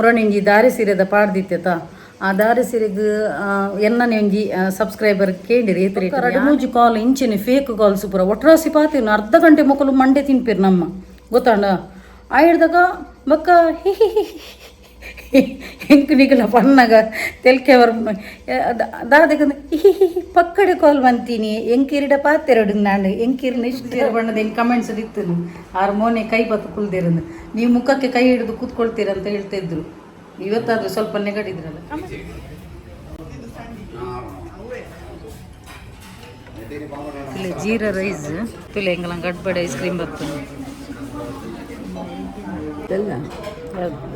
ಹೊರಣಿಂಜಿ ದಾರಿ ಸೀರೆದ ಪಾಡ್ದಿತ್ತೆತ? ಆ ದಾರಿ ಸೀರೆಗ್ ಎನ್ನನೆ ಒಂಜಿ ಸಬ್ಸ್ಕ್ರೈಬರ್ ಕೇಳಿರಿ ಎರಡು ಮೂಜಿ ಕಾಲ್ ಇಂಚಿನ ಫೇಕ್ ಕಾಲ್ಸ್ ಪೂರ ಒಟ್ರಾಸಿ ಪಾತಿನ ಅರ್ಧ ಗಂಟೆ ಮಕ್ಕಳು ಮಂಡೆ ತಿನ್ಪಿರ್ ನಮ್ಮ. ಗೊತ್ತಾಂಡ ಆ ಹಿಡ್ದಾಗ ಬಕ್ಕ ಹಿ ಹಿ ಹಿ. ಹೆಂಕ್ ನಿಗಲ ಪಣ್ಣಗ ತೆಲ್ಕೆವರ್ ದಾದಕ್ಕೆ ಹಿ ಹಿ ಹಿ ಪಕ್ಕಡೆ ಕಾಲ್ ಬಂತೀನಿ. ಎಂಕಿರಿಡ ಪಾತೆರಡು ನಾನು. ಎಂಕಿರಿನ ಇಷ್ಟು ಬಣ್ಣದ ಹೆಂಗೆ ಕಮೆಂಟ್ಸ್ ಇತ್ತು ಆರು ಮೋನೆ ಕೈ ಬತ್ತು ಕುಲ್ದಿರಂದು ನೀವು ಮುಖಕ್ಕೆ ಕೈ ಹಿಡಿದು ಕೂತ್ಕೊಳ್ತೀರ ಅಂತ ಹೇಳ್ತಾ ಇದ್ರು. ಇವತ್ತಾದ್ರೂ ಸ್ವಲ್ಪ ನೆಗಡಿದ್ರಲ್ಲ? ಇಲ್ಲಿ ಜೀರಾ ರೈಸ್ ತುಲೆ ಹೆಂಗಲ್ಲ ಗಡ್ಬಡೆ ಐಸ್ ಕ್ರೀಮ್ ಬರ್ತದೆ.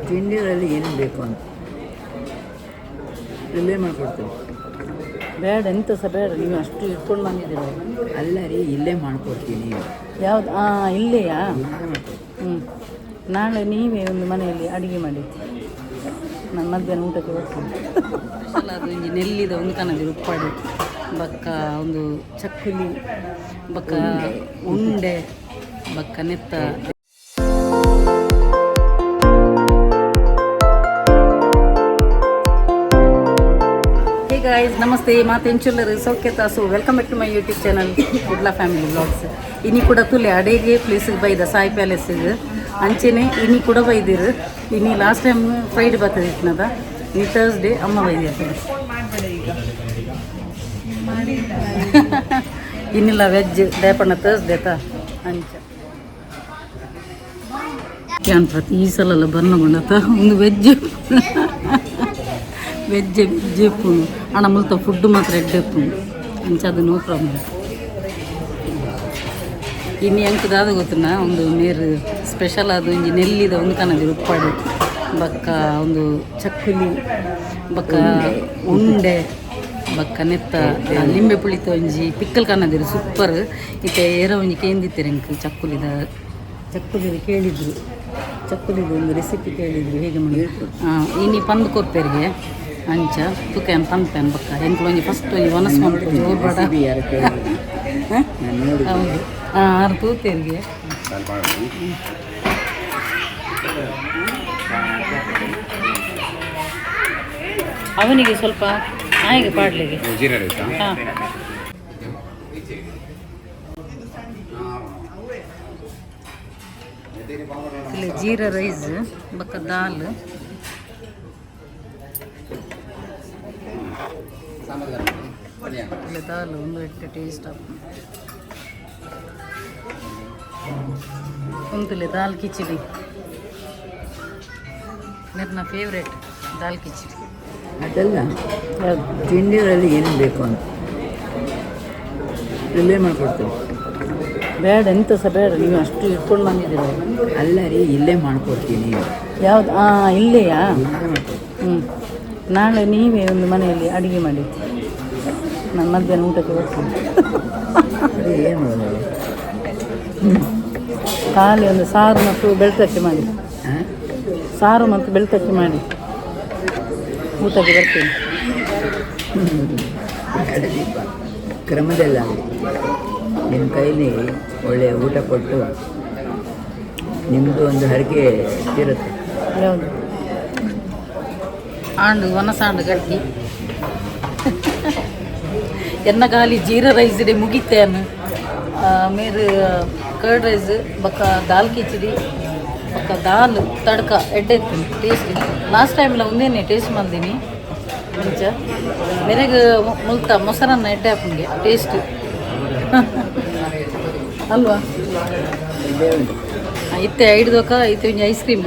ತಿಂಡಿಗಳಲ್ಲಿ ಏನು ಬೇಕು ಅಂತ? ಇಲ್ಲೇ ಮಾಡ್ಕೊಡ್ತೇವೆ ಬೇಡ ಎಂತ ಸಹ ಬೇಡ ನೀವು ಅಷ್ಟು ಇಟ್ಕೊಂಡು ಬಂದಿದ್ದೀರ ಅಲ್ಲ ರೀ ಇಲ್ಲೇ ಮಾಡ್ಕೊಡ್ತೀನಿ. ಯಾವ್ದು? ಹಾಂ ಇಲ್ಲೆಯಾ? ಇಲ್ಲೇ ಹ್ಞೂ ನಾಳೆ ನೀವೇ ಒಂದು ಮನೆಯಲ್ಲಿ ಅಡುಗೆ ಮಾಡಿ. ನಾನು ಮಧ್ಯಾಹ್ನ ಊಟಕ್ಕೆ ಬರ್ತೀನಿ ಅದು ಇಂಜಿ ನೆಲ್ಲಿದ ಒಂದು ಕನದಿ ಉಪ್ಪಾಡಿ ಬಕ್ಕ ಒಂದು ಚಕ್ಕುಲಿ ಬಕ್ಕ ಉಂಡೆ ಬಕ್ಕ ನೆತ್ತ. ಗಾಯ್ಸ್ ನಮಸ್ತೆ ಮಾತೆಂಚುಲ್ಲರು ಸೌಖ್ಯ ತಾಸು. Welcome back to my YouTube channel Kudla family blogs ಇನಿ ಕೂಡ ತುಲೆ ಅಡೆಗೆ ಪ್ಲೇಸಿಗೆ ಬೈದ, ಸಾಯಿ ಪ್ಯಾಲೇಸಿಗೆ ಅಂಚೆನೆ ಇನಿ ಕೂಡ ಬೈದಿರು. ಇನಿ ಲಾಸ್ಟ್ ಟೈಮ್ ಫ್ರೈಡೆ ಬರ್ತದೆ ಇಟ್ನದ ಈ ಥರ್ಸ್ಡೇ ಅಮ್ಮ ಬೈದಿರ್ತದೆ. ಇನ್ನಿಲ್ಲ ವೆಜ್ ದಯಪಣ್ಣ ಥರ್ಸ್ಡೇ ತಾ ಅಂಚ. ಕ್ಯಾನ್ ಪ್ರತಿ ಈ ಸಲ ಎಲ್ಲ ಬರ್ನಗೊಂಡತ ಒಂದು ವೆಜ್ ವೆಜ್ ಎಪ್ಪುನು ಹಣ ಮುಲ್ತ ಫುಡ್ ಮಾತ್ರ ಎಡ್ಡೆ ಎಪ್ಪುನು ಅಂಚ ಅದು ನೋ ಪ್ರಾಬ್ಲಮ್ ಇನ್ನು ಎಂಕದಾದ ಗೊತ್ತುನ ಒಂದು ನೀರು ಸ್ಪೆಷಲ್ ಅದು ಒಂಜಿ ನೆಲ್ಲಿದ ಒಂದು ಕನದಿ ಉಪ್ಪಾಡಿ ಬಕ್ಕ ಒಂದು ಚಕ್ಕುಲಿ, ಬಕ್ಕ ಉಂಡೆ, ಬಕ್ಕ ನೆತ್ತ ಲಿಂಬೆ ಪುಳಿತ ಒಂಜಿ ಪಿಕ್ಕಲ್ ಕನ್ನದಿರು ಸೂಪರ್ ಇತ್ತೆ ಏರ ಒಂಜಿ ಕೇಂದಿತ್ತೀರಿ ಎಂಕ್ ಚಕ್ಕುಲಿದ. ಚಕ್ಕುಲಿದ ಕೇಳಿದ್ರು. ಚಕ್ಕುಲಿದ ಒಂದು ರೆಸಿಪಿ ಕೇಳಿದ್ರು, ಹೇಗೆ ಮಾಡಿ? ಹಾಂ ಇನಿ ಪಂದು ಕೊರ್ಪೇರಿಗೆ ಅಂಚ ತುಕೇನ್ ಪಂಪೇನ್ ಬಕ್ಕ ಎಂಕ್ ಒಂಜಿ ಫಸ್ಟ್ ಒಂಜಿ ಒನಸ್ಕೊಂಡು ಬೇಡ ರೆಸಿಪಿ ಯಾರು ಕೇಳಿದ್ರು ನಾನು ನೋಡಿ ಹೌದು ಹಾಂ ಆರು ತೂತೇರಿಗೆ ಅವನಿಗೆ ಸ್ವಲ್ಪ ನಾಯಿಗೆ ಪಾಡ್ಲಿಗೆ ಜೀರಾ ರೈಸಾ ಹಾಂ ಇಲ್ಲಿ ಜೀರಾ ರೈಸ್ ಬಕ್ಕ ದಾಲ್ ಎಟ್ಟು ಟೇಸ್ಟ್ ಆಪ್ ಉಂಟುಲೆ ದಾಲ್ ಕಿಚಡಿ. ನನ್ನ ಫೇವ್ರೇಟ್ ದಾಲ್ ಕಿಚಡಿ. ಅದಲ್ಲ ತಿಂಡಿಗಳಲ್ಲಿ ಏನು ಬೇಕು ಅಂತ? ಇಲ್ಲೇ ಮಾಡಿಕೊಡ್ತೀವಿ. ಬೇಡ ಎಂತ ಸಹ ಬೇಡ ನೀವು ಅಷ್ಟು ಇಟ್ಕೊಂಡು ಬಂದಿದ್ದೀರ ಅಲ್ಲ ರೀ ಇಲ್ಲೇ ಮಾಡ್ಕೊಡ್ತೀನಿ. ಯಾವ್ದು ಹಾಂ ಇಲ್ಲೆಯಾ? ಹ್ಞೂ ನಾಳೆ ನೀವೇ ಒಂದು ಮನೆಯಲ್ಲಿ ಅಡುಗೆ ಮಾಡಿ. ನಾನು ಮಧ್ಯಾಹ್ನ ಊಟಕ್ಕೆ ಬರ್ತೀನಿ ಖಾಲಿ ಒಂದು ಸಾರು ಮತ್ತು ಬೆಳ್ತಕ್ಕೆ ಮಾಡಿ. ಸಾರು ಮತ್ತು ಬೆಳ್ತಕ್ಕೆ ಮಾಡಿ. ಊಟಕ್ಕೆ ಬರ್ತೀನಿ. ಕ್ರಮದಲ್ಲ ನಿಮ್ಮ ಕೈಲಿ ಒಳ್ಳೆಯ ಊಟ ಕೊಟ್ಟು ನಿಮ್ಮದು ಒಂದು ಹರಕೆ ಇರುತ್ತೆ ಯಾವುದು ಆಂಡು ಗಟ್ಟಿ. ಎನ್ನ ಗಾಲಿ ಜೀರ ರೈಸ್ ಡೆ ಮುಗಿತೇನು ಮೇರು ಕರ್ಡ್ ರೈಸ್, ಬಕ್ಕ ದಾಲ್ ಕಿಚಡಿ, ಬಕ್ಕ ದಾಲ್, ತಡ್ಕ, ಎಡ್ಡೆ ಟೇಸ್ಟ್ ಲಾಸ್ಟ್ ಟೈಮ್ಲ ಒಂದೇನೆ ಟೇಸ್ಟ್ ಮಂದಿನಿ ಮುಂಚ. ಮೆರೆಗ ಮುಲ್ತ ಮೊಸರನ್ನ ಎಡ್ಡೆ ಹಾಕೊಂಡೆ ಟೇಸ್ಟ್ ಅಲ್ವಾ? ಇತ್ತೆ ಐಡ್ದೋಕ ಐತೆ ಐಸ್ ಕ್ರೀಮ್.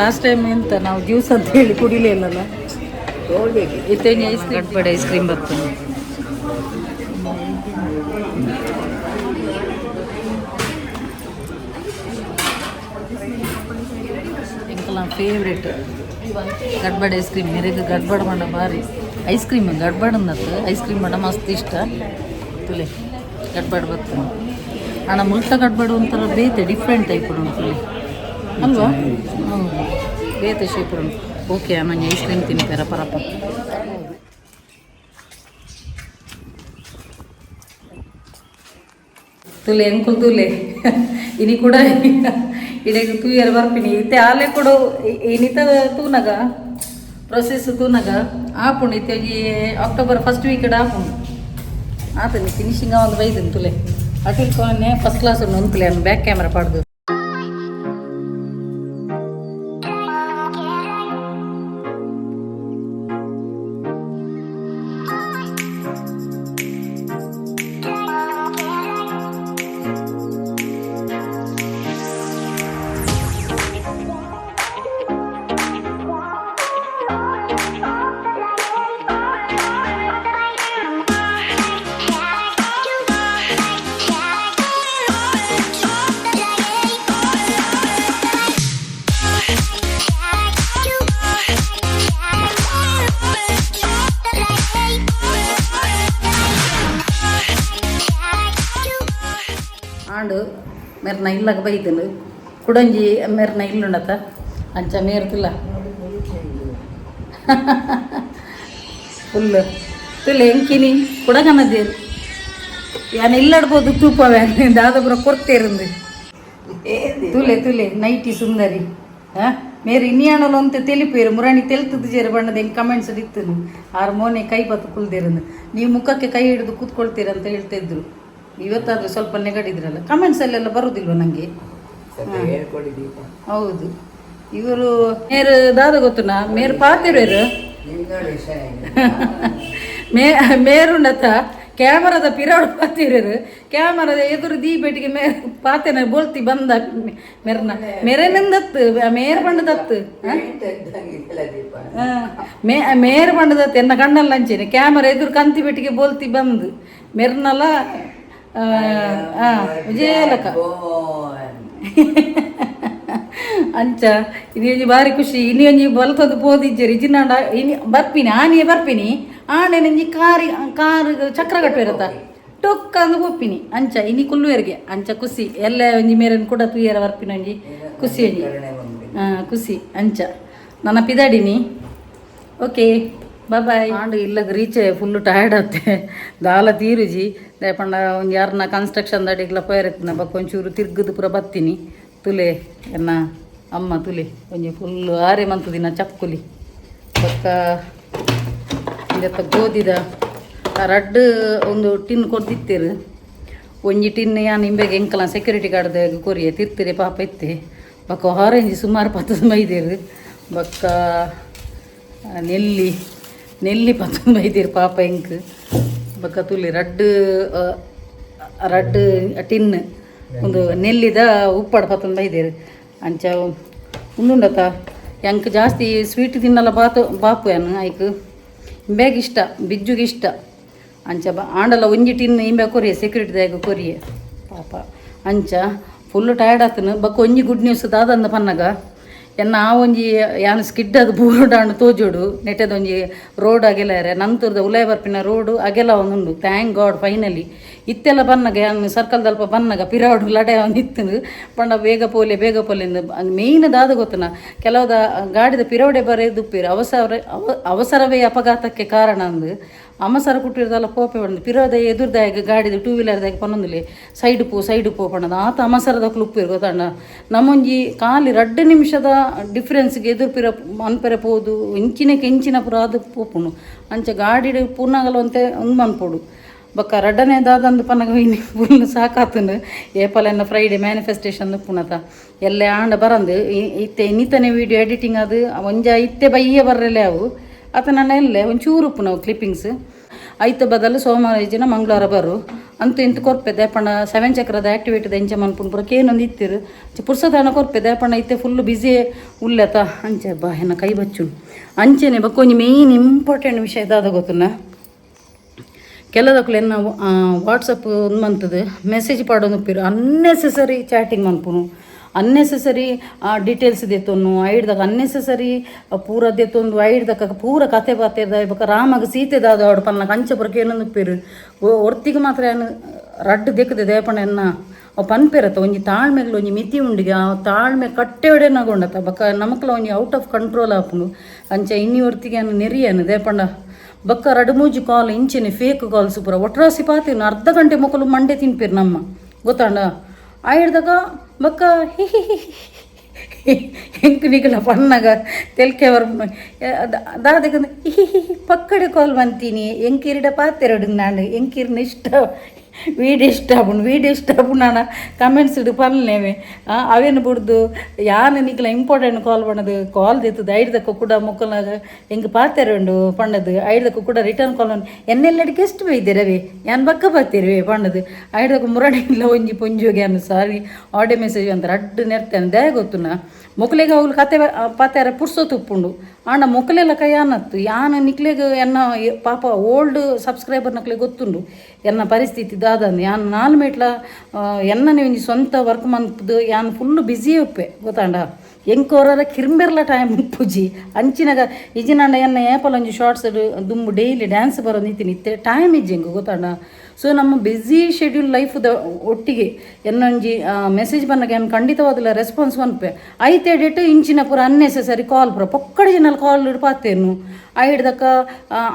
ಲಾಸ್ಟ್ ಟೈಮ್ ಎಂತ ನಾವು ಜ್ಯೂಸ್ ಅಂತ ಹೇಳಿ ಕುಡಿಲೇ ಇಲ್ಲಲ್ಲ? ಇತ್ತೇನು ಐಸ್ ಕ್ರೀಮ್ ಗಡ್ಬಡೆ ಐಸ್ ಕ್ರೀಮ್ ಬರ್ತದೆ. ಎಂಕಲ ಫೇವ್ರೇಟ್ ಗಡ್ಬಡ್ ಐಸ್ ಕ್ರೀಮ್ ಮೇರೆಗೆ ಗಡ್ಬಡ್ ಮಾಡ ಭಾರಿ ಐಸ್ ಕ್ರೀಮ್ ಗಡ್ಬಡ್ ಅನ್ನತ್ ಐಸ್ ಕ್ರೀಮ್ ಮಾಡ ಮಸ್ತ್ ಇಷ್ಟ. ತುಲೆ ಗಡ್ಬಡ್ ಬರ್ತದೆ. ಅಣ್ಣ ಮುಲ್ತ ಗಡ್ಬಡು ಒಂಥರ ಬೇತೆ ಡಿಫ್ರೆಂಟ್ ಟೈಪ್ ಉಂಟು ತುಲೆ. ಅಲ್ವಾ? ಹೌದು ಬೇತೆ ಶೇಪ್ ಓಕೆ ಆಮೇಲೆ ಐಸ್ ಕ್ರೀಮ್ ತಿಂತಾರೆ ಪರಪ್ಪ. ತುಲೆ, ಅಂಕುಲ್ ತುಲೆ. ಇನಿ ಕೂಡ ಇಡೆಗೆ ತೂ ಇಯರ್ ಬರ್ಪಿನಿ. ಇತ್ತೆ ಆಲೆ ಕೊಡು. ಇನಿತ ತೂನಗ ಪ್ರೊಸೆಸ್ ತೂನಗ ಆಪುಂಡು ಇತ್ತೆ ಈ ಅಕ್ಟೋಬರ್ ಫಸ್ಟ್ ವೀಕ್ ಆಪುಂಡು ಆತನಿ ಫಿನಿಶಿಂಗ್ ಒಂದು ಬೈದಿನ ತುಲೆ. ಅಟಿಲ್ ಕೊನೆ ಫಸ್ಟ್ ಕ್ಲಾಸ್ ಒಂದ್ತುಲೆ ಬ್ಯಾಕ್ ಕ್ಯಾಮ್ರಾ ಪಾಡ್ದು. ಮೇರ್ನ ಇಲ್ಲಗ ಬೈದನು ಕುಡಂಜಿ ಮೇರ್ನ ಇಲ್ಲುಂಡತ ಅಂಚ ಮೇರ್ತಿಲ್ಲ ಫುಲ್ಲು ಇಲ್ಲ ಎಂಕಿನಿ ಕುಡಗನದೇರು ಯಾನ ಇಲ್ಲಡ್ಬೋದು ತೂಪವೇ ದಾದಪುರ ಕೊರ್ತೇರಂದು ತುಲೆ ತುಲೆ ನೈಟಿ ಸುಂದರಿ ಹಾಂ ಮೇರೆ ಇನ್ನಿಯಾಣಲು ಅಂತ ತೆಲಿಪೇರು ಮುರಾಣಿ ತೆಲ್ತದ್ದು ಜೇರು ಬಣ್ಣದ ಹೆಂಗೆ ಕಮೆಂಟ್ಸ್ ಇತ್ತು ಆರು ಮೋನೆ ಕೈ ಬತ್ತು ಕುಲ್ದಿರಂದು ನೀವು ಮುಖಕ್ಕೆ ಕೈ ಹಿಡಿದು ಕೂತ್ಕೊಳ್ತೀರಂತ ಹೇಳ್ತಾ ಇದ್ರು ಇವತ್ತಾದ್ರೂ ಸ್ವಲ್ಪ ನೆಗಡಿದ್ರಲ್ಲ ಕಮೆಂಟ್ಸ್ ಅಲ್ಲೆಲ್ಲ ಬರುದಿಲ್ವ ನನಗೆ ಹೌದು. ಇವರು ಮೇರು ದಾದ ಗೊತ್ತುನಾ ಮೇರ್ ಪಾತಿರೇರು ಮೇ ಮೇರುಂಡತ ಕ್ಯಾಮರಾದ ಪಿರಾಡು ಪಾತಿರೇರು ಕ್ಯಾಮರಾದ ಎದುರು ದೀಪೆಟ್ಟಿಗೆ ಮೇರ್ ಪಾತೆನ ಬೋಲ್ತಿ ಬಂದ ಮೆರ್ನ. ಮೆರೆನಿಂದತ್ತು ಮೇರ್ ಬಣ್ಣದತ್ತು ಮೇ ಮೇರ್ ಬಣ್ಣದತ್ತು ಎನ್ನ ಕಣ್ಣಲ್ಲಿ ಅಂಚೇನೆ. ಕ್ಯಾಮರಾ ಎದುರು ಕಂತಿ ಬೆಟ್ಟಿಗೆ ಬೋಲ್ತಿ ಬಂದು. ಮೆರ್ನಲ್ಲ ವಿಜಯಲಕ. ಅಂಚ ಇದು ಒಂಜಿ ಬಾರಿ ಖುಷಿ ಇನಿ ಒಂಜಿ ಬಲ್ತದ್ದು ಪೋದಿಜ್ಜರಿ ಜಿನ್ನಾಂಡ ಇನಿ ಬರ್ಪಿನಿ ಆನೆ ಬರ್ಪಿನಿ ಆನೆ ನಂಜಿ ಕಾರಿ ಕಾರ್ ಚಕ್ರ ಕಟ್ಟುವಿರತ್ತ ಟೊಕ್ಕ ಅಂದು ಒಪ್ಪಿನಿ ಅಂಚ ಇನಿ ಕುಲ್ಲುವರಿಗೆ ಅಂಚ ಖುಷಿ ಎಲ್ಲ ಒಂಜಿ ಮೇರನ್ ಕೂಡ ತುಯ್ಯರ ಬರ್ಪಿನ ಒಂಜಿ ಖುಷಿ ಒಂಜಿ. ಕರುಣೆ ಹಾಂ ಖುಷಿ ಅಂಚ. ನನ್ನ ಪಿದಾಡಿನಿ. ಓಕೆ. ಬಾಯ್ ಆಂಡು ಇಲ್ಲಗ ರೀಚೆ ಫುಲ್ಲು ಟಯರ್ಡ್ ಆತೆ. ದಾಲ ತೀರುಜಿ. ದಯಪಂಡ ಒಂದು ಯಾರನ್ನ ಕನ್ಸ್ಟ್ರಕ್ಷನ್ ದಾಡಿಗ್ಲ ಪೋಯರತ್ತಿನ ಬಕ್ಕ ಒಂಚೂರು ತಿರ್ಗದು ಪೂರ ಬತ್ತೀನಿ. ತುಲೆ ಎನ್ನ ಅಮ್ಮ, ತುಲೆ. ಒಂಜಿ ಫುಲ್ ಆರೆ ಮಂತು ದಿನ ಚಕ್ಕುಲಿ ಬಕ್ಕ ಇಂದೆತ್ತ ರಡ್ಡು ರಡ್ಡ್ ಒಂದು ಟಿನ್ ಕೊಡ್ದಿತ್ತೇರು ಒಂಜಿ ಟಿನ್ ಯಾನ್ ಇಂಬೆಗೆ ಎಂಕಲ ಸೆಕ್ಯೂರಿಟಿ ಗಾರ್ಡ್ ಕೊರಿಯೆ ತಿರ್ತಿರೆ ಪಾಪ ಇತ್ತೆ. ಬಕ್ಕ ಆರೆಂಜ್ ಸುಮಾರು ಪತ್ತದ ಮೈದೇರು. ಬಕ್ಕ ನೆಲ್ಲಿ ನೆಲ್ಲಿ பத்து வைத்தியர் ಪಾಪ ಎಂಕ್ ಬಕ್ಕ ತುಲಿ ರಡ್ಡ್ ಆ, ರಡ್ಡ್ ಟಿನ್ ಒಂದು ನೆಲ್ಲಿದ ಉಪ್ಪಡ ಪತ್ತೊಂದು ಮೈದೇರು ಅಂಚ ಉಂಡುಂಡತ ಎಂಕ್ ಜಾಸ್ತಿ ಸ್ವೀಟ್ ತಿನ್ನಲ್ಲ ಬಾತು ಬಾಪು ಏನು ಐಕ್ ಇಂಬ್ಯಾಗ ಇಷ್ಟ ಬಿಜ್ಜುಗೆ ಇಷ್ಟ ಅಂಚ ಬ ಆಂಡಲ ಒಂಜಿ ಟಿನ್ ಇಂಬೆ ಕೊರಿಯೆ ಸೆಕ್ಯೂರಿಟಿದಾಗ ಕೊರಿಯೆ. ಪಾಪ. ಅಂಚ ಫುಲ್ ಟಯರ್ಡ್ ಆತನು ಬಕ್ಕ ಒಂಜಿ ಗುಡ್ ನ್ಯೂಸ್ ದಾದಂದ ಪನ್ನಗ. ಎನ್ನ ಆ ಒಂಜಿ ಯಾನ್ ಸ್ಕಿಡ್ ಅದು ಬೂರುಡಾಂಡು ತೋಜೋಡು ನೆಟ್ಟದ ಒಂಜಿ ರೋಡ್ ಅಗೆಲಾರೆ ನಂತರದ ಉಲಯ ಬರ್ಪಿನ ರೋಡು ಅಗೆಲ ಒಂದುಂಡು. ಥ್ಯಾಂಕ್ ಗಾಡ್ ಫೈನಲಿ ಇತ್ತೆಲ್ಲ ಬನ್ನಗ ಯಾನ್ ಸರ್ಕಲ್ ದಲ್ಪ ಬನ್ನಗ ಪಿರಾಡು ಲಡೆ ನಿತ್ತನು ಪಂಡ ಬೇಗ ಪೋಲೆ, ಬೇಗ ಪೋಲೆಂದು ಮೇಯ್ನ್ ದಾದ ಗೊತ್ತನ? ಕೆಲವದ ಗಾಡಿದ ಪಿರವಡೆ ಬರೆದು ದುಪ್ಪಿರ. ಅವಸರ, ಅವ, ಅವಸರವೇ ಅಪಘಾತಕ್ಕೆ ಕಾರಣ ಅಂದು. ಅಮಸರ ಕುಟ್ಟಿರ್ದಲ್ಲ ಪೋಪೆ ಬಂದು ಪಿರೋದ ಎದುರ್ದಾಗ ಗಾಡಿದ ಟೂ ವೀಲರ್ದಾಗ ಪನ್ನೊಂದಿಲ್ಲಿ ಸೈಡ್ ಪೋ ಸೈಡ್ ಪೋ ಪಣದ ಆತ ಅಮಸರದ ಕ್ಲುಪ್ಪು ಗೊತ್ತಣ್ಣ ನಮ್ಮೊಂಜಿ ಕಾಲಿ ರಡ್ಡು ನಿಮಿಷದ ಡಿಫ್ರೆನ್ಸ್ಗೆ ಎದುರು ಪಿರ ಅನ್ಪೆರೆ ಪೋದು, ಇಂಚಿನ ಕೆಂಚಿನ ಪುರ ಅದು ಪೋಪುಣು ಅಂಚ ಗಾಡಿ ಪೂರ್ಣಾಗಲಂತೆ ಒಂದು ಮನ್ಪೋಡು ಬೊಕ್ಕ ರಡ್ಡನೇ ದಾದಂದು ಪನಗ ಇನ್ನು ಫುಲ್ ಸಾಕಾತನು. ಏಪಲೆನ್ನ ಫ್ರೈಡೆ ಮ್ಯಾನಿಫೆಸ್ಟೇಷನ್ ಪುನತ ಎಲ್ಲೆ ಆಂಡ ಬರಂದು. ಇತ್ತೆ ಇನ್ನಿತನೇ ವಿಡಿಯೋ ಎಡಿಟಿಂಗ್ ಅದು, ಒಂಜ ಇತ್ತೆ ಬಯ್ಯ ಬರ್ರಲೆ ಅವು. ಆತ ನನ್ನ ಎಲ್ಲೆ, ಒಂಚೂರು ಉಪ್ಪು ನಾವು ಕ್ಲಿಪ್ಪಿಂಗ್ಸ್ ಐತ ಬದಲು ಸೋಮವಾರ ದಿನ ಮಂಗಳವಾರ ಬರು. ಅಂತೂ ಇಂತ ಕೊರ್ಪೆ ದೇಪಣ್ಣ ಸೆವೆನ್ ಚಕ್ರದ ಆ್ಯಕ್ಟಿವೇಟಿದ ಎಂಚ ಮನ್ಪುನ್ ಪುರ ಏನೊಂದು ಇತ್ತಿರು. ಪುರ್ಸದಾನ ಕೊರ್ಪೆ ದೇಪಣ್ಣ ಇತ್ತೆ ಫುಲ್ ಬ್ಯುಸಿ ಉಲ್ಲೆತ ಅಂಚೆ ಬಾ ಹೆನ್ನ ಕೈ ಬಚ್ಚು. ಅಂಚೆನೆ ಬಕ್ಕೊಂಜಿ ಮೇನ್ ಇಂಪಾರ್ಟೆಂಟ್ ವಿಷಯ ಇದಾದ ಗೊತ್ತನ್ನ ಕೆಲದಕ್ಕೂ ನಾವು ವಾಟ್ಸಪ್ ಒಂದು ಮಂತದ್ದು ಮೆಸೇಜ್ ಪಾಡೋದು ಅನ್ನೆಸೆಸರಿ ಚಾಟಿಂಗ್ ಮನ್ಪುನು. ಅನ್ನೆಸೆಸರಿ ಡೀಟೇಲ್ಸ್ ದೆತ್ತೊನ್ನು ಐಡ್ದಾಗ ಅನ್ನೆಸೆಸರಿ ಪೂರ ದೆತ್ತೊಂದು ಐಡ್ದಾಗ ಪೂರ ಕತೆ ಬಾತೆದ ಬೊಕ ರಾಮಗ ಸೀತೆ ದಾದ ಅವಡು ಪನ್ನ ಕಂಚ ಪುರಕ್ಕೆ ಏನೊಂದು ಪೇರು ಒರ್ತಿಗೆ ಮಾತ್ರ ಏನು, ರಡ್ಡು ದೆಕ್ಕದೆ ದೇಪಣ ಎನ್ನ, ಅವು ಪನ್ಪೆರತ್ತ, ಒಂಜಿ ತಾಳ್ಮೆಗ್ಲು ಒಂಜಿ ಮಿತಿ ಉಂಡಿಗೆ, ಆ ತಾಳ್ಮೆ ಕಟ್ಟೆಡೆ ನಗೊಂಡತ್ತ. ಬಕ್ಕ ನಮಕ್ಲ ಒಂಜಿ ಔಟ್ ಆಫ್ ಕಂಟ್ರೋಲ್ ಆಪುಂಡು. ಅಂಚ ಇನ್ನಿ ಹೊರ್ತಿಗೆ ಏನು ನೆರಿಯನು ದೇಪಂಡ ಬಕ್ಕ ಮೂಜಿ ಕಾಲ್, ಇಂಚಿನ ಫೇಕ್ ಕಾಲ್ಸ್ ಪೂರ. ಒಟ್ರಾಸಿ ಪಾತಿನ ಅರ್ಧ ಗಂಟೆ ಮೊಕಲು ಮಂಡೆ ತಿನ್ಪಿರು ನಮ್ಮ. ಗೊತ್ತಾಂಡ? ಆ ಬೊಕ್ಕ ಎಂಕ್ ನಿಕಲ ಪನ್ನಗ ತೆಲ್ಕೆವರ್ ದಾದಕ ಪಕ್ಕಡೆ ಕಾಲ್ ಬಂತೀನಿ ಎಂಕಿರಿಡ ಪಾತೆರಡು ನಾನು ಎಂಕಿರ್ನ ಇಷ್ಟ ಇಷ್ಟ ಆಪುಂಡು ನಾನು ಕಮೆಂಟ್ಸ್ ಇಡು ಪನ್ನೇವೆ ಅವೇನು ಬಿಡ್ದು? ಯಾರು ನಿಕ್ಲ ಇಂಪಾರ್ಟೆಂಟ್ ಕಾಲ್ ಬಣ್ಣದು ಕಾಲ್ ದಿತ್ತು ಐಡ್ದಕ್ಕ ಕೂಡ ಮುಕ್ಕಲಾಗ ಎಂಗೆ ಉಂಡು ಪಣ್ಣದು ಐಡ್ದಕ್ಕ ಕೂಡ ರಿಟರ್ನ್ ಕಾಲ್ ಎನ್ನೆಲ್ಲಡಿಗೆ ಎಷ್ಟು ಬೈದಿರವಿ ಏನು ಬಕ್ಕ ಬರ್ತಿರುವೆ ಪಣ್ಣದು ಐಡ್ದಕ್ಕ ಮುರಡಿಲ್ಲ ಒಂಜಿ ಪುಂಜೋಗಿ ಅನ್ನು ಸಾರಿ ಆಡಿಯೋ ಮೆಸೇಜ್ ಅಂತ ಅಡ್ಡು ನೆರ್ತೇನೆ ದೇ ಗೊತ್ತುನ? ಮೊಕಲೆಗೆ ಅವ್ಲು ಕತೆ ಪಾತ್ಯಾರ ಪುರ್ಸೋ ತುಪ್ಪುಂಡು. ಆಂಡ ಮೊಕಲೆಲ್ಲ ಕೈ ಅನ್ನತ್ತು. ಯಾನ್ ನಿಕ್ಲೆಗ್ ಎನ್ನ ಪಾಪ ಓಲ್ಡ್ ಸಬ್ಸ್ಕ್ರೈಬರ್ ನಕ್ಲೆ ಗೊತ್ತುಂಡು. ಎನ್ನ ಪರಿಸ್ಥಿತಿ ದಾದಂದು. ಯಾನ್ ನಾಲ್ ಮೇಟ್ಲ ಆ, ಎನ್ನ ನೀವು ಸ್ವಂತ ವರ್ಕ್ ಮಂತ್ದು ಯಾನ್ ಫುಲ್ ಬ್ಯುಸಿ ಉಪ್ಪೆ ಗೊತ್ತಾಂಡ? ಎಂಕೋರರ ಕಿರ್ಮಿರ್ಲ ಟೈಮ್ ಪೂಜಿ. ಅಂಚಿನಾಗ ಇಜಿನಂಡ ಎನ್ನ ಏಪಲ್ ಒಂಜಿ ಶಾರ್ಟ್ಸ್ ದುಂಬು ಡೈಲಿ ಡ್ಯಾನ್ಸ್ ಬರೋದು ನಿಂತಿನಿ ಟೈಮ್ ಇಜ್ಜಿಂಗು ಗೊತ್ತಾಂಡ ಸೊ ನಮ್ಮ ಬ್ಯುಸಿ ಶೆಡ್ಯೂಲ್ ಲೈಫ್ ದ ಒಟ್ಟಿಗೆ ಎನ್ನೊಂಜಿ ಮೆಸೇಜ್ ಬಂದಾಗ ಏನು ಖಂಡಿತವಾದಿಲ್ಲ ರೆಸ್ಪಾನ್ಸ್ ಬಂದ್ಪೆ ಐತೆ ಡೇಟ್ ಇಂಚಿನ ಪೂರ ಅನ್ನೆಸೆಸರಿ ಕಾಲ್ ಪುರ. ಪೊಕ್ಕಡೆ ಜನ ಕಾಲ್ ಇಡು ಪಾತೇನು ಐಡ್ದಕ್ಕ ಹಿಡ್ದಕ್ಕ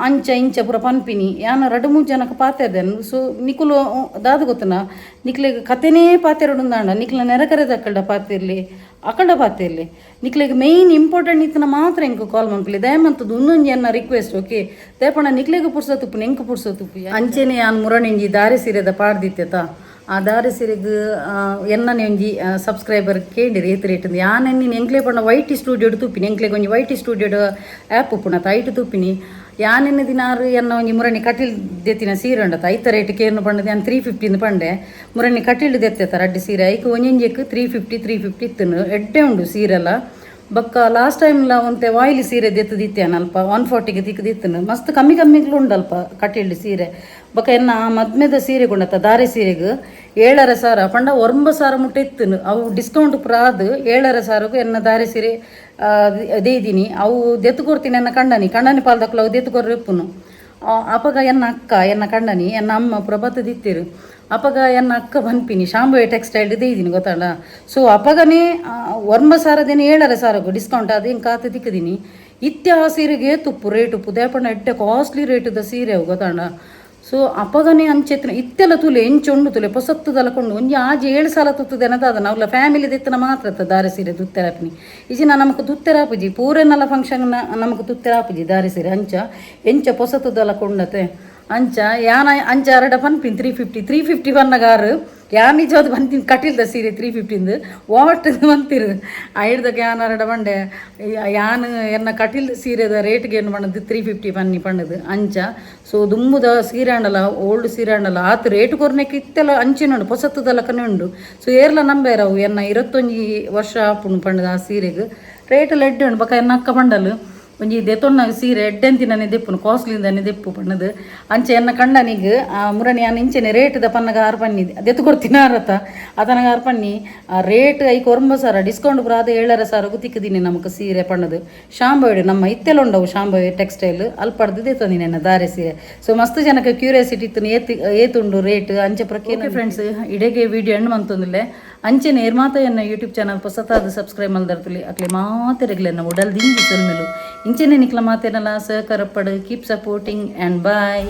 ಅಂಚ, ಇಂಚ ಪುರ ಪನ್ಪಿನಿ. ಯಾನ ರಡು ಮೂರು ಜನಕ್ಕೆ ಪಾತೇರ್ದೇನು ಸೊ ನಿಕುಲು ದಾದ ಗೊತ್ತನ ನಿಕ್ಲೆಗ್ ಕತೆನೇ ಪಾತೆರಡು ದಾಂಡ ನಿಕ್ಲ ನೆರಕರೆ ಅಕ್ಕಲ್ಡ ಪಾತಿರ್ಲಿ ಅಕ್ಕಲ್ಡ ಪಾತ್ರೆಯಲ್ಲಿ ನಿಕ್ಲೆಗೆ ಮೇಯ್ನ್ ಇಂಪಾರ್ಟೆಂಟ್ ಇತ್ತನ ಮಾತ್ರ ಎಂಕ್ ಕಾಲ್ ಮನ್ಪಲಿ ದಯಮಂತದ್ದು ಒಂದೊಂದು ಜನ ರಿಕ್ವೆಸ್ಟ್ ಓಕೆ ದಯಪಣ ನಿಕ್ಲೆಗ್ ಪುಡ್ಸೋತುಪ್ಪು ಎಂಕ್ ಪುಡ್ಸೋತುಪ್ಪು ಅಂಚೆನೆ ಯಾನ್ ಮುರಣಿಂಜಿ ದಾರಿ ಸೀರೆದ ಪಾಡ್ದಿತ್ತೆತ ಆ ದಾರಿ ಸೀರೆಗ್ ಎನ್ನನೆ ಒಂಜಿ ಸಬ್ಸ್ಕ್ರೈಬರ್ ಕೇಳಿರಿ ರೇಟ್ ಯಾನ್ ನೀನು ಎಂಕ್ಲೆ ಪಂಡ ವೈಟಿ ಸ್ಟುಡಿಯೋಡ್ ತುಪ್ಪಿನಿ ಎಂಕ್ಲೆಗ್ ಒಂಜಿ ವೈಟಿ ಸ್ಟುಡಿಯೋಡ್ ಆ್ಯಪ್ ಉಪ್ಪುಣ. ಐಟ್ ತುಪ್ಪಿನಿ ಯಾನೆನ್ನ ದಿನಾರು ಒಂಜಿ ಮುರಣಿ ಕಟೀಲ್ ದೆತ್ತಿನ ಸೀರೆ ಉಂಡತ ಐತ ರೇಟ್ ಕೇರ್ನು ಪಂಡದೆ ನಾನು ತ್ರೀ ಫಿಫ್ಟಿನ ಪಂಡೆ. ಮುರಣಿ ಕಟಿಲ್ ದೆತ್ತೆತ ಅಡ್ಡಿ ಸೀರೆ. ಐಕ್ ಒಂಜೆಂಜೆಕ್ ತ್ರೀ ಫಿಫ್ಟಿ ತ್ರೀ ಫಿಫ್ಟಿ ಇತ್ತನು. ಎಡ್ಡೆ ಉಂಡು ಸೀರೆಲ್ಲ ಬಕ್ಕ ಲಾಸ್ಟ್ ಟೈಮ್ಲ ಒಂತೆ ವಾಯಿಲಿ ಸೀರೆ ದೆತ್ತದಿತ್ತೇನ ಅಲ್ಪ ಒನ್ ಫಾರ್ಟಿಗೆ ತಿಕ್ಕದಿತ್ತನು ಮಸ್ತ್ ಕಮ್ಮಿ ಕಮ್ಮಿಗ್ಲು ಉಂಡಲ್ಪ ಕಟ್ಟಿಳ್ಳಿ ಸೀರೆ. ಬಕ್ಕ ಎನ್ನ ಮದ್ಮೆದ ಸೀರೆ ಗುಂಡತ್ತ ದಾರೆ ಸೀರೆಗೆ ಏಳರ ಸಾರ ಪಂಡ ಒಂಬ ಸಾರ ಮುಟ್ಟ ಇತ್ತನು. ಅವು ಡಿಸ್ಕೌಂಟ್ ಪ್ರಾದ್ ಏಳರ ಸಾರಗು ಎನ್ನ ದಾರೆ ಸೀರೆ ದೇದಿನಿ ಅವು ದೆತ್ತು ಕೊಡ್ತೀನಿ ಎನ್ನ ಕಂಡನಿ ಕಂಡನಿ ಪಾಲ್ದಕ್ಕಲು ಅವು ದೆತ್ತು ಕೊರ್ರೆಪ್ಪುನು ಆ, ಅಪಗ ಎನ್ನ ಅಕ್ಕ, ಎನ್ನ ಕಂಡನಿ ಎನ್ನ ಅಮ್ಮ ಪ್ರಭಾತದಿತ್ತಿರು ಅಪಗ ಎನ್ನ ಅಕ್ಕ ಬನ್ಪಿನಿ ಶಾಂಬುವೆ ಟೆಕ್ಸ್ಟೈಲ್ ಇದ್ದೀನಿ ಗೊತ್ತಲ್ಲ? ಸೊ ಅಪಗನೆ ವರ್ಮ ಸಾರದೇನೆ ಏಳರ ಸಾರಗು ಡಿಸ್ಕೌಂಟ್ ಅದು ಹಿಂಗೆ ಖಾತೆ ತಿಕ್ಕದೀನಿ? ಇತ್ಯ ಆ ಸೀರೆಗೆ ತುಪ್ಪು ರೇಟು ಪುದೇಪಣ್ಣ ಎಟ್ಟೆ ಕಾಸ್ಟ್ಲಿ ರೇಟದ ಸೀರೆ ಗೊತ್ತಣ್ಣ ಸೊ ಅಪಗನೆ ಅಂಚೆತ್ತಿನ ಇತ್ತೆಲ್ಲ ತುಲೆ, ಎಂಚೊಂಡು ತುಲೆ, ಪೊಸತ್ತು ಕೊಂಡು, ಒಂಜಿ ಆಜಿ ಏಳು ಸಾಲ ತುತ್ತದೆ ಅನ್ನದ ಅವ್ಲ ಫ್ಯಾಮಿಲಿ ದಿತ್ತನ ಮಾತ್ರ ಅತ್ತ ದಾರೆ ಸೀರೆ ತುತ್ತೆರಾಪಿನಿ ಇಜಿನ ನಮಕ್ ತುತ್ತೆರಾಪುಜಿ ಪೂರೆನಲ್ಲ ಫಂಕ್ಷನ್ ನಮಕ್ ತುತ್ತೆರಾಪುಜಿ ದಾರೆ ಸೀರೆ. ಅಂಚ, ಎಂಚ ಪೊಸತ್ತು ಕೊಂಡತೆ. ಅಂಚ, ಯಾನ ಅಂಚ ಅರಡ ಪನ್ಪಿನ್ ತ್ರೀ ಫಿಫ್ಟಿ ತ್ರೀ ಫಿಫ್ಟಿ ಬನ್ನಗಾರು ಯಾರು ನಿಜವಾದ ಕಟೀಲ್ ಕಟ್ಟಿಲ್ದ ಸೀರೆ ತ್ರೀ ಫಿಫ್ಟಿಂದು ವಾಟ್ ಬಂತಿರು. ಐಡ್ದಾಗ ಆರೆಡ ಬಂಡೆ. ಯಾನು ಎನ್ನ ಕಟ್ಟಿಲ್ದ ಸೀರೆದ ರೇಟ್ಗೆ ಏನು ಮಾಡೋದು ತ್ರೀ ಫಿಫ್ಟಿ ಬನ್ನಿ ಪಣ್ಣದು. ಅಂಚ. ಸೊ ದುಮ್ಮುದ ಸೀರೆ ಅಂಡಲ್ಲ ಓಲ್ಡ್ ಸೀರೆ ಅಂಡಲ್ಲ ಆತ ರೇಟ್ ಕೊರ್ನೆಕ್ಕೆ ಇತ್ತೆಲ್ಲ ಅಂಚಿನುಂಡು ಪೊಸತ್ತದಲ್ಲಕ್ಕನೇ ಉಂಡು ಸೊ ಏರ್ಲ ನಂಬೇರವು ಎನ್ನ ಇರತ್ತೊಂಜಿ ವರ್ಷ ಆಪುಣು ಪಣ್ಣದ ಆ ಸೀರೆಗೆ. ರೇಟ್ ಲೆಡ್ ಉಂಡು ಬಕ್ಕ ಎನ್ನ ಅಕ್ಕ ಬಂಡಲು ಒಂಜಿ ದೆತೊನ್ನಾಗ ಸೀರೆ ಎಡ್ಡೆಂತಿನನೆ ದೆಪ್ಪುನು ಕಾಸ್ಟ್ಲಿಂದನೆ ದೆಪ್ಪು ಪಣ್ಣದು. ಅಂಚೆ ಎನ್ನ ಆ ಮುರಣಿ ಅನ್ನ ಇಂಚೆನೆ ರೇಟ್ದ ಪನ್ನಗ ಆರು ಪನ್ನಿ. ದೆತ್ತು ಕೊಡ್ತೀನಿ ಅರತ ಅದನಗ ಆರು ಪನ್ನಿ ಆ ರೇಟ್ ಐಕ್ ಒಂಬ ಸಾರ ಡಿಸ್ಕೌಂಟ್ ಬರಾದ ಏಳರ ಸಾರ ಗುತ್ತಿಕ್ಕದೀನಿ ನಮಕ್ ಸೀರೆ ಪಣ್ಣದು. ಶಾಂಬಾವಿಡು ನಮ್ಮ ಇತ್ತೆಲ್ಲ ಉಂಡವು ಶಾಂಬಾವಿ ಟೆಕ್ಸ್ಟೈಲ್. ಅಲ್ಪಡ್ದು ದೆತ್ತಂದಿ ನನ್ನ ದಾರೆ ಸೀರೆ. ಸೊ ಮಸ್ತ್ ಜನಕ್ಕೆ ಕ್ಯೂರಿಯಾಸಿಟಿ ಇತ್ತು ಏತ್ ಏತುಂಡು ರೇಟ್ ಅಂಚೆ ಪ್ರಕೇನ ಫ್ರೆಂಡ್ಸ್ ಇಡೆಗೆ ವಿಡಿಯೋ ಹೆಣ್ಣು ಮಂತೊಂದಿಲ್ಲೆ. ಅಂಚೆ ನೇರ್ಮಾತ ಎನ್ನ ಯೂಟ್ಯೂಬ್ ಚಾನಲ್ ಹೊಸತಾದ ಸಬ್ಸ್ಕ್ರೈಬ್ ಮಲ್ದರ್ತಲಿ. ಅಕ್ಲೆ ಮಾತೆರೆಗ್ಲೆನ್ನ ಉಡಲ್ ದಿಂಗಿ ಸೊಲ್ಮೆಲು. ಇಂಚೆನೆ ನಿಕ್ಲ ಮಾತೇನಲ್ಲ ಸಹಕಾರ ಪಡು ಕೀಪ್ ಸಪೋರ್ಟಿಂಗ್ ಆ್ಯಂಡ್ ಬಾಯ್